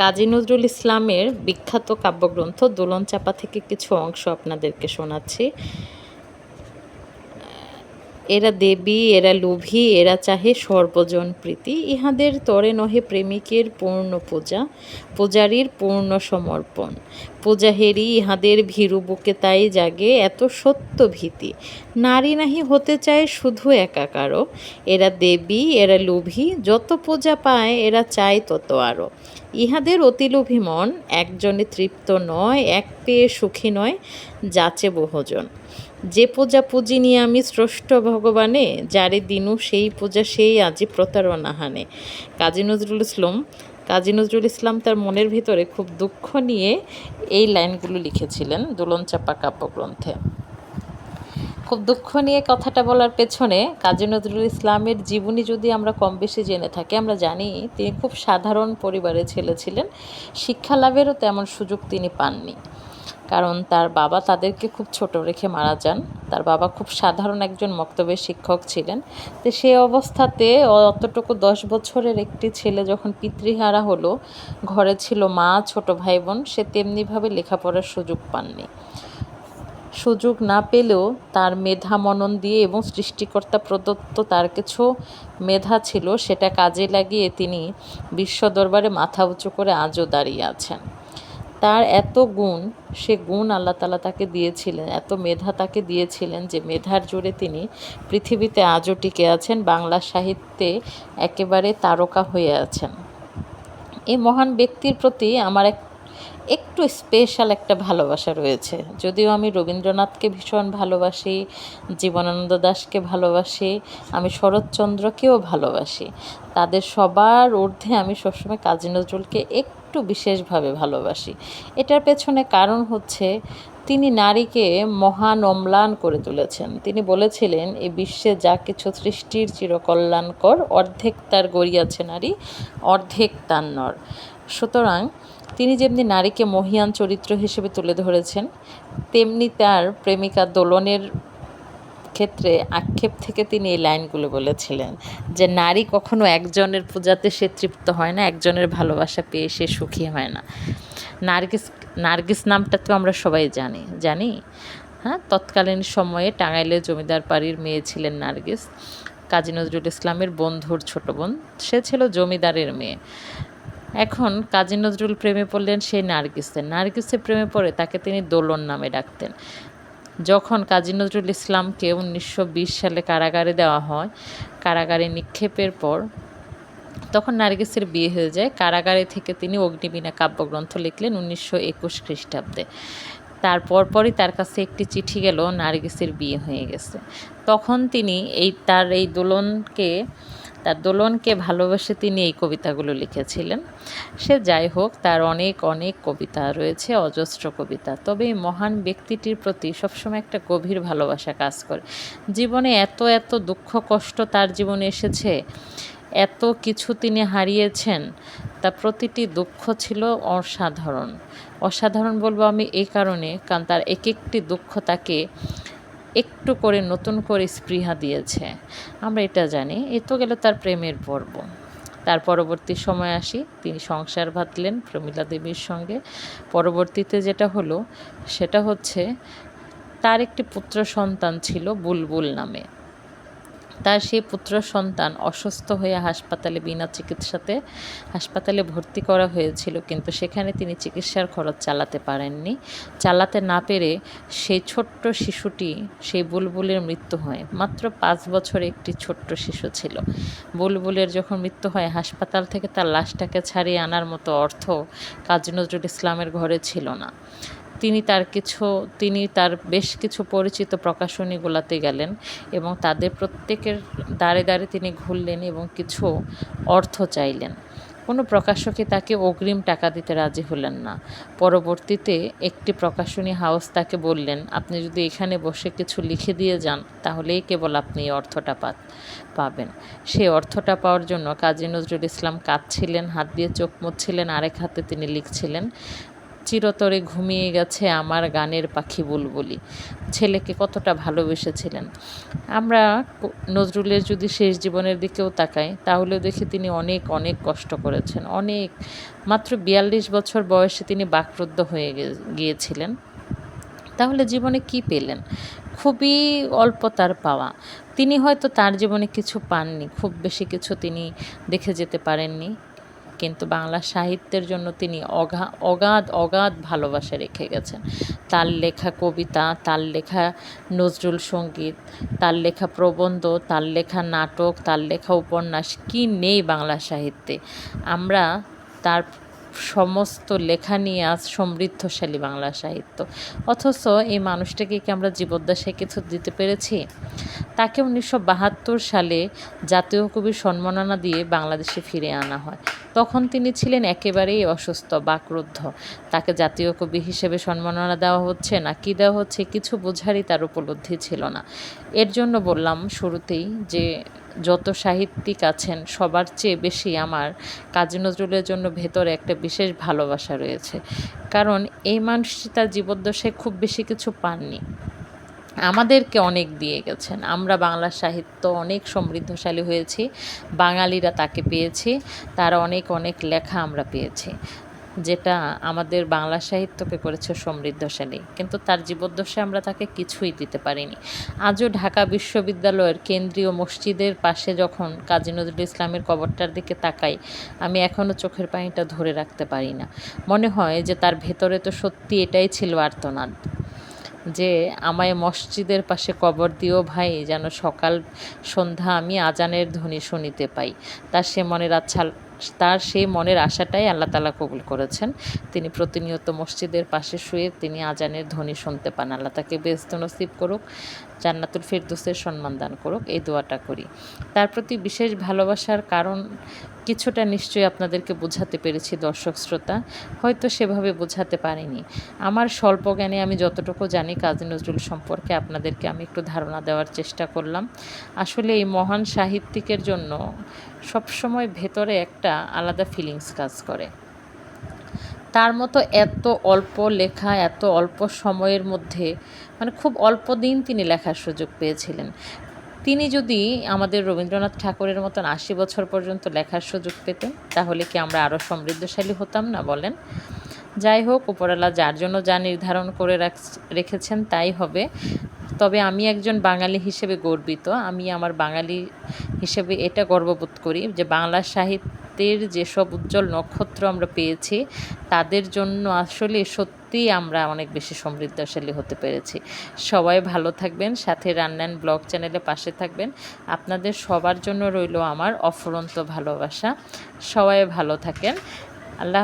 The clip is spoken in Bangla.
কাজী নজরুল ইসলামের বিখ্যাত কাব্যগ্রন্থ দোলন চাপা থেকে কিছু অংশ আপনাদেরকে শোনাচ্ছি। এরা দেবী, এরা লোভী, এরা চাহে সর্বজন প্রীতি। ইহাদের তরে নহে প্রেমিকের পূর্ণ পূজা, পূজারীর পূর্ণ সমর্পণ। পূজা হেরি ইহাদের ভীরু বুকে তাই জাগে এত সত্য ভীতি। নারী নাহি হতে চায় শুধু একাকারও। এরা দেবী, এরা লোভী, যত পূজা পায়, এরা চায় তত আরও। ইহাদের অতিলোভী মন, একজনে তৃপ্ত নয়, এক পেয়ে সুখী নয়, যাচে বহুজন। যে পূজা পুঁজি নিয়ে আমি স্রষ্ট ভগবানে, যারে দিনু সেই পূজা সেই আজি প্রতারণা হানে। কাজী নজরুল ইসলাম, কাজী নজরুল ইসলাম তার মনের ভিতরে খুব দুঃখ নিয়ে এই লাইনগুলো লিখেছিলেন দোলন চাপা কাব্যগ্রন্থে। খুব দুঃখ নিয়ে কথাটা বলার পেছনে কাজী নজরুল ইসলামের জীবনী যদি আমরা কম বেশি জেনে থাকি, আমরা জানি তিনি খুব সাধারণ পরিবারের ছেলে ছিলেন। শিক্ষা লাভেরও তেমন সুযোগ তিনি পাননি। কারণ তার বাবা তাদেরকে খুব ছোট রেখে মারা যান। তার বাবা খুব সাধারণ একজন মক্তবের শিক্ষক ছিলেন। তো সে অবস্থাতে অতটুকু দশ বছরের একটি ছেলে যখন পিতৃহারা হলো, ঘরে ছিল মা, ছোট ভাই বোন সে তেমনিভাবে লেখাপড়ার সুযোগ পাননি। সুযোগ না পেলেও তার মেধা মনন দিয়ে এবং সৃষ্টিকর্তা প্রদত্ত তার কিছু মেধা ছিল, সেটা কাজে লাগিয়ে তিনি বিশ্ব দরবারে মাথা উঁচু করে আজও দাঁড়িয়ে আছেন। তার এত গুণ, সে গুণ আল্লাহ তালা তাকে দিয়েছিলেন, এত মেধা তাকে দিয়েছিলেন যে মেধার জোরে তিনি পৃথিবীতে আজও টিকে আছেন, বাংলা সাহিত্যে একেবারে তারকা হয়ে আছেন। এই মহান ব্যক্তির প্রতি আমার এক একটু স্পেশাল একটা ভালোবাসা রয়েছে। যদিও আমি রবীন্দ্রনাথকে ভীষণ ভালোবাসি, জীবনানন্দ দাশকে ভালোবাসি, আমি শরৎচন্দ্রকেও ভালোবাসি। তাদের সবার ঊর্ধ্বে আমি সবসময় কাজী নজরুলকে একটু বিশেষভাবে ভালোবাসি। এটার পেছনে কারণ হচ্ছে, তিনি নারীকে মহান অম্লান করে তুলেছেন। তিনি বলেছিলেন এই বিশ্বে যা কিছু সৃষ্টির চিরকল্যাণকর, অর্ধেক তার গড়িয়াছে নারী, অর্ধেক তার নর। সুতরাং তিনি যেমনি নারীকে মহিয়ান চরিত্র হিসেবে তুলে ধরেছেন, তেমনি তার প্রেমিকা দোলনের ক্ষেত্রে আক্ষেপ থেকে তিনি এই লাইনগুলো বলেছিলেন যে নারী কখনো একজনের পূজাতে সে তৃপ্ত হয় না, একজনের ভালোবাসা পেয়ে সে সুখী হয় না। নার্গিস নার্গিস নামটা তো আমরা সবাই জানি জানি? হ্যাঁ তৎকালীন সময়ে টাঙ্গাইলের জমিদার বাড়ির মেয়ে ছিলেন নার্গিস। কাজী নজরুল ইসলামের বন্ধুর ছোট বোন, সে ছিল জমিদারের মেয়ে। এখন কাজী নজরুল প্রেমে পড়লেন সেই নার্গিসের নার্গিসের প্রেমে পড়ে তাকে তিনি দোলন নামে ডাকতেন। যখন কাজী নজরুল ইসলামকে উনিশশো বিশ সালে কারাগারে দেওয়া হয়, কারাগারে নিক্ষেপের পর তখন নার্গিসের বিয়ে হয়ে যায়। কারাগারে থেকে তিনি অগ্নিবীণা কাব্যগ্রন্থ লিখলেন উনিশশো একুশ খ্রিস্টাব্দে। তারপর পরই তার কাছে একটি চিঠি গেল, নার্গিসের বিয়ে হয়ে গেছে। তখন তিনি এই তার এই দোলনকে তার দোলনকে ভালোবেসে তিনি এই কবিতাগুলো লিখেছিলেন। সে যাই হোক, তার অনেক অনেক কবিতা রয়েছে, অজস্র কবিতা। তবে এই মহান ব্যক্তিটির প্রতি সবসময় একটা গভীর ভালোবাসা কাজ করে। জীবনে এত এত দুঃখ, কষ্ট তার জীবনে এসেছে, এত কিছু তিনি হারিয়েছেন, তা প্রতিটি দুঃখ ছিল অসাধারণ। অসাধারণ বলব আমি এই কারণে, কারণ তার এক একটি দুঃখ তাকে একটু করে নতুন করে স্পৃহা দিয়েছে। আমরা এটা জানি। এ তো গেল তার প্রেমের পর্ব। তার পরবর্তী সময় আসি। তিনি সংসার ভাতলেন প্রমীলা দেবীর সঙ্গে। পরবর্তীতে যেটা হলো, সেটা হচ্ছে, তার একটি পুত্র সন্তান ছিল বুলবুল নামে। তার সেই পুত্র সন্তান অসুস্থ হয়ে হাসপাতালে বিনা চিকিৎসাতে হাসপাতালে ভর্তি করা হয়েছিল, কিন্তু সেখানে তিনি চিকিৎসার খরচ চালাতে পারেননি। চালাতে না পেরে সেই ছোট্ট শিশুটি, সেই বুলবুলের মৃত্যু হয়। মাত্র পাঁচ বছরে একটি ছোট্ট শিশু ছিল। বুলবুলের যখন মৃত্যু হয়, হাসপাতাল থেকে তার লাশটাকে ছাড়িয়ে আনার মতো অর্থ কাজী নজরুল ইসলামের ঘরে ছিল না। তিনি তার কিছু, তিনি তার বেশ কিছু পরিচিত প্রকাশনীগুলোতে গেলেন এবং তাদের প্রত্যেকের দ্বারে দ্বারে তিনি ঘুরলেন এবং কিছু অর্থ চাইলেন। কোনো প্রকাশকে তাকে অগ্রিম টাকা দিতে রাজি হলেন না। পরবর্তীতে একটি প্রকাশনী হাউস তাকে বললেন, আপনি যদি এখানে বসে কিছু লিখে দিয়ে যান, তাহলেই কেবল আপনি এই অর্থটা পা পাবেন। সেই অর্থটা পাওয়ার জন্য কাজী নজরুল ইসলাম কাঁদছিলেন, হাত দিয়ে চোখ মুচ্ছিলেন, আরেক হাতে তিনি লিখছিলেন চিরতরে ঘুমিয়ে গেছে আমার গানের পাখি বুলবুলি। ছেলেকে কতটা ভালোবেসেছিলেন। আমরা নজরুলের যদি শেষ জীবনের দিকেও তাকাই, তাহলে দেখি তিনি অনেক অনেক কষ্ট করেছেন। অনেক, মাত্র বিয়াল্লিশ বছর বয়সে তিনি বাকরুদ্ধ হয়ে গিয়েছিলেন। তাহলে জীবনে কি পেলেন? খুবই অল্প তার পাওয়া। তিনি হয়তো তার জীবনে কিছু পাননি, খুব বেশি কিছু তিনি দেখে যেতে পারেননি। কিন্তু বাংলা সাহিত্যের জন্য তিনি অগা অগাধ অগাধ ভালোবাসা রেখে গেছেন। তার লেখা কবিতা, তার লেখা নজরুল সংগীত, তার লেখা প্রবন্ধ, তার লেখা নাটক, তার লেখা উপন্যাস, কী নেই বাংলা সাহিত্যে? আমরা তার সমস্ত লেখা নিয়ে আজ সমৃদ্ধশালী বাংলা সাহিত্য। অথচ এই মানুষটাকে কি আমরা জীবদ্দশায় কিছু দিতে পেরেছি? তাকে উনিশশো বাহাত্তর সালে জাতীয় কবি সম্মাননা দিয়ে বাংলাদেশে ফিরে আনা হয়। তখন তিনি ছিলেন একেবারেই অসুস্থ, বাকরুদ্ধ। তাকে জাতীয় কবি হিসেবে সম্মাননা দেওয়া হচ্ছে না, কি দেওয়া হচ্ছে কিছু বোঝারই তার উপলব্ধি ছিল না। এর জন্য বললাম শুরুতেই যে যত সাহিত্যিক আছেন, সবার চেয়ে বেশি আমার কাজী নজরুলের জন্য ভেতরে একটা বিশেষ ভালোবাসা রয়েছে। কারণ এই মানুষটি তার জীবদ্দশায় খুব বেশি কিছু পাননি। আমাদেরকে অনেক দিয়ে গেছেন। আমরা বাংলা সাহিত্য অনেক সমৃদ্ধশালী হয়েছি। বাঙালিরা তাকে পেয়েছি। তার অনেক অনেক লেখা আমরা পেয়েছি। যেটা আমাদের বাংলা সাহিত্যকে করেছে সমৃদ্ধশালী। কিন্তু তার জীবদ্দশায় আমরা তাকে কিছুই দিতে পারিনি। আজও ঢাকা বিশ্ববিদ্যালয়ের কেন্দ্রীয় মসজিদের পাশে যখন কাজী নজরুল ইসলামের কবরটার দিকে তাকাই, আমি এখনও চোখের পানিটা ধরে রাখতে পারি না। মনে হয় যে তার ভেতরে তো সত্যি এটাই ছিল আর্তনাদ, যে আমায় মসজিদের পাশে কবর দিও ভাই, যেন সকাল সন্ধ্যা আমি আজানের ধ্বনি শুনিতে পাই। তার সে মনের আচ্ছা তার সেই মনের আশাটাই আল্লাহ তালা কবুল করেছেন। তিনি প্রতিনিয়ত মসজিদের পাশে শুয়ে তিনি আজানের ধ্বনি শুনতে পান। আল্লাহ তাকে বেস্ত নসিব করুক। জান্নাতুল ফেরদৌসের সম্মান দান করুক, এই দোয়াটা করি। তার প্রতি বিশেষ ভালোবাসার কারণ কিছুটা নিশ্চয়ই আপনাদেরকে বোঝাতে পেরেছি, দর্শক শ্রোতা। হয়তো সেভাবে বোঝাতে পারিনি। আমার স্বল্প জ্ঞানে আমি যতটুকু জানি কাজী নজরুল সম্পর্কে আপনাদেরকে আমি একটু ধারণা দেওয়ার চেষ্টা করলাম। আসলে এই মহান সাহিত্যিকের জন্য সবসময় ভেতরে একটা আলাদা ফিলিংস কাজ করে। তার মতো এত অল্প লেখা, এত অল্প সময়ের মধ্যে মানে খুব অল্প দিন তিনি লেখার সুযোগ পেয়েছিলেন। তিনি যদি আমাদের রবীন্দ্রনাথ ঠাকুরের মতন আশি বছর পর্যন্ত লেখার সুযোগ পেতেন, তাহলে কি আমরা আরও সমৃদ্ধশালী হতাম না বলেন? যাই হোক উপরালা যার জন্য যা নির্ধারণ করে রাখ- রেখেছেন তাই হবে। তবে আমি একজন বাঙালি হিসেবে গর্বিত। আমি আমার বাঙালি হিসেবে এটা গর্ববোধ করি যে বাংলা সাহিত্যের যেসব উজ্জ্বল নক্ষত্র আমরা পেয়েছি, তাদের জন্য আসলে সত্যিই আমরা অনেক বেশি সমৃদ্ধশালী হতে পেরেছি। সবাই ভালো থাকবেন, সাথে রান্নান ব্লগ চ্যানেলে পাশে থাকবেন। আপনাদের সবার জন্য রইল আমার অফুরন্ত ভালোবাসা। সবাই ভালো থাকেন। আল্লাহ